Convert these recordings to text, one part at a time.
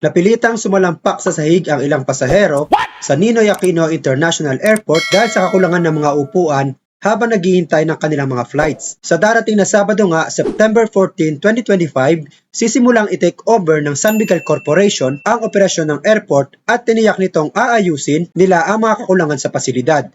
Napilitang sumalampak sa sahig ang ilang pasahero sa Ninoy Aquino International Airport dahil sa kakulangan ng mga upuan habang naghihintay ng kanilang mga flights. Sa darating na Sabado nga, September 14, 2025, sisimulang i-take over ng San Miguel Corporation ang operasyon ng airport at tiniyak nitong aayusin nila ang mga kakulangan sa pasilidad.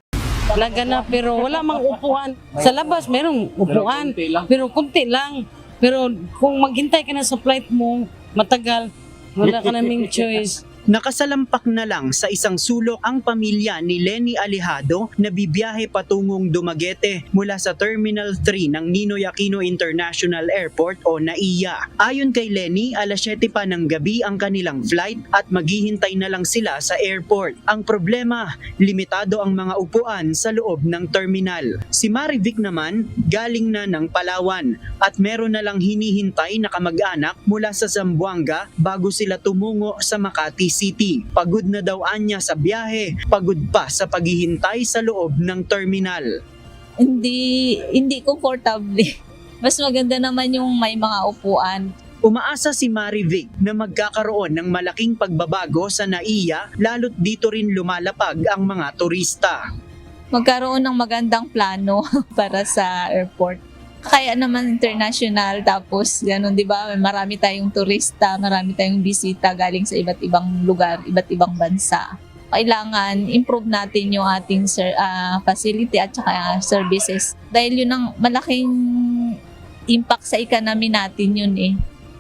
Talaga na, pero wala mang upuan. Sa labas, merong upuan. Pero kunti lang. Pero kung maghintay ka na sa flight mo, matagal, wala ka naming choice. Nakasalampak na lang sa isang sulok ang pamilya ni Lenny Alejado na bibiyahe patungong Dumaguete mula sa Terminal 3 ng Ninoy Aquino International Airport o NAIA. Ayon kay Lenny, alas 7 pa ng gabi ang kanilang flight at maghihintay na lang sila sa airport. Ang problema, limitado ang mga upuan sa loob ng terminal. Si Marivic naman, galing na ng Palawan at meron na lang hinihintay na kamag-anak mula sa Zamboanga bago sila tumungo sa Makati City. Pagod na daw anya sa biyahe, pagod pa sa paghihintay sa loob ng terminal. hindi hindi komportable. Mas maganda naman yung may mga upuan. Umaasa si Marivic na magkakaroon ng malaking pagbabago sa NAIA lalo't dito rin lumalapag ang mga turista. Magkaroon ng magandang plano para sa airport. Kaya naman international tapos ganun 'di ba? Marami tayong turista, marami tayong bisita galing sa iba't ibang lugar, iba't ibang bansa. Kailangan improve natin yung ating ser- ah, facility at saka services dahil yun ang malaking impact sa economy natin yun eh.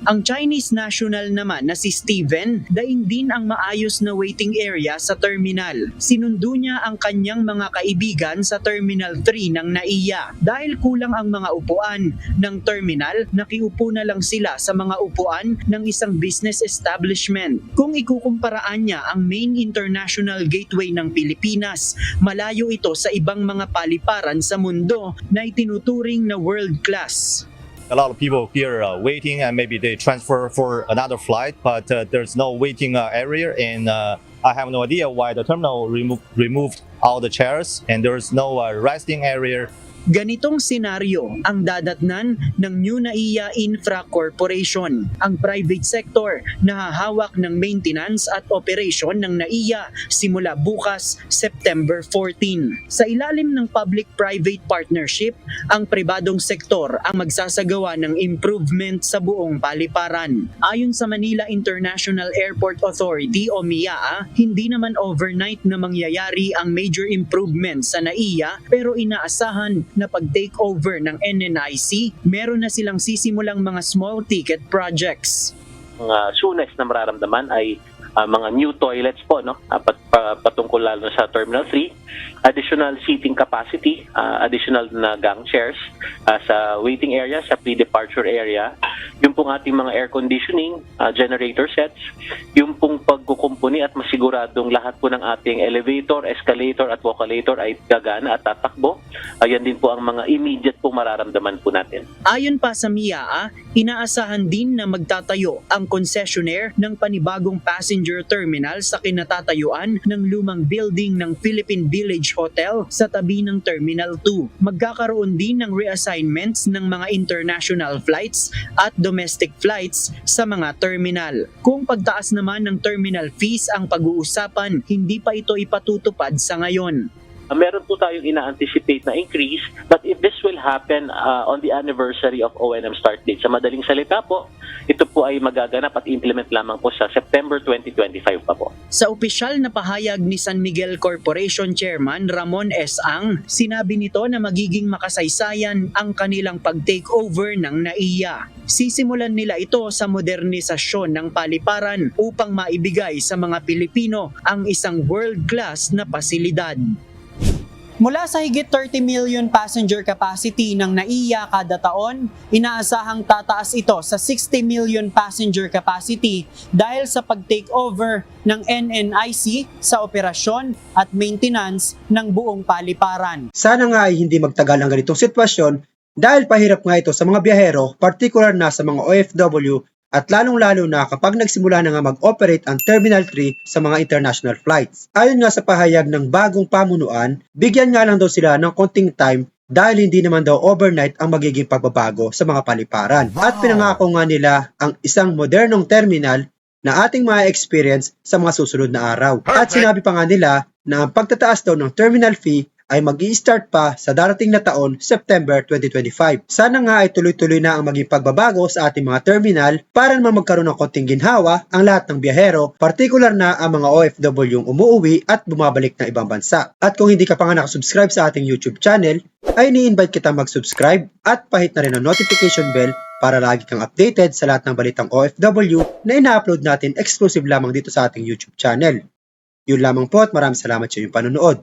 Ang Chinese national naman na si Steven, daing din ang maayos na waiting area sa terminal. Sinundo niya ang kanyang mga kaibigan sa Terminal 3 ng NAIA. Dahil kulang ang mga upuan ng terminal, nakiupo na lang sila sa mga upuan ng isang business establishment. Kung ikukumparaan niya ang main international gateway ng Pilipinas, malayo ito sa ibang mga paliparan sa mundo na itinuturing na world class. A lot of people here uh, waiting and maybe they transfer for another flight but uh, there's no waiting uh, area and uh, i have no idea why the terminal remo- removed all the chairs and there's no uh, resting area Ganitong senaryo ang dadatnan ng New Naiya Infra Corporation, ang private sector na hahawak ng maintenance at operation ng Naiya simula bukas September 14. Sa ilalim ng public-private partnership, ang pribadong sektor ang magsasagawa ng improvement sa buong paliparan. Ayon sa Manila International Airport Authority o MIAA, hindi naman overnight na mangyayari ang major improvements sa NAIA pero inaasahan na pag-take over ng NNIC, meron na silang sisimulang mga small ticket projects. mga soonest na mararamdaman ay ah, mga new toilets po no? Ah, pat, pa- patungkol lalo sa Terminal 3 additional seating capacity ah, additional na gang chairs ah, sa waiting area sa pre-departure area yung pong ating mga air conditioning ah, generator sets yung pong pagkukumpuni at masiguradong lahat po ng ating elevator escalator at walkalator ay gagana at tatakbo ayan din po ang mga immediate po mararamdaman po natin Ayon pa sa MIAA, inaasahan din na magtatayo ang concessionaire ng panibagong passenger terminal sa kinatatayuan ng lumang building ng Philippine Village Hotel sa tabi ng Terminal 2. Magkakaroon din ng reassignments ng mga international flights at domestic flights sa mga terminal. Kung pagtaas naman ng terminal fees ang pag-uusapan, hindi pa ito ipatutupad sa ngayon. Uh, meron po tayong ina-anticipate na increase but if this will happen uh, on the anniversary of ONM start date sa madaling salita po ito po ay magaganap at implement lamang po sa September 2025 pa po. Sa opisyal na pahayag ni San Miguel Corporation Chairman Ramon S. Ang, sinabi nito na magiging makasaysayan ang kanilang pag-take over ng NAIA. Sisimulan nila ito sa modernisasyon ng paliparan upang maibigay sa mga Pilipino ang isang world-class na pasilidad. Mula sa higit 30 million passenger capacity ng NAIA kada taon, inaasahang tataas ito sa 60 million passenger capacity dahil sa pag-take over ng NNIC sa operasyon at maintenance ng buong paliparan. Sana nga ay hindi magtagal ang ganitong sitwasyon dahil pahirap nga ito sa mga biyahero, particular na sa mga OFW at lalong-lalo na kapag nagsimula na nga mag-operate ang Terminal 3 sa mga international flights. Ayon nga sa pahayag ng bagong pamunuan, bigyan nga lang daw sila ng konting time dahil hindi naman daw overnight ang magiging pagbabago sa mga paliparan. At pinangako nga nila ang isang modernong terminal na ating ma-experience sa mga susunod na araw. At sinabi pa nga nila na ang pagtataas daw ng terminal fee ay mag start pa sa darating na taon, September 2025. Sana nga ay tuloy-tuloy na ang maging pagbabago sa ating mga terminal para naman magkaroon ng konting ginhawa ang lahat ng biyahero, partikular na ang mga OFW yung umuwi at bumabalik ng ibang bansa. At kung hindi ka pa nga nakasubscribe sa ating YouTube channel, ay ni-invite kita mag-subscribe at pahit na rin ang notification bell para lagi kang updated sa lahat ng balitang OFW na ina-upload natin exclusive lamang dito sa ating YouTube channel. Yun lamang po at maraming salamat sa inyong panonood.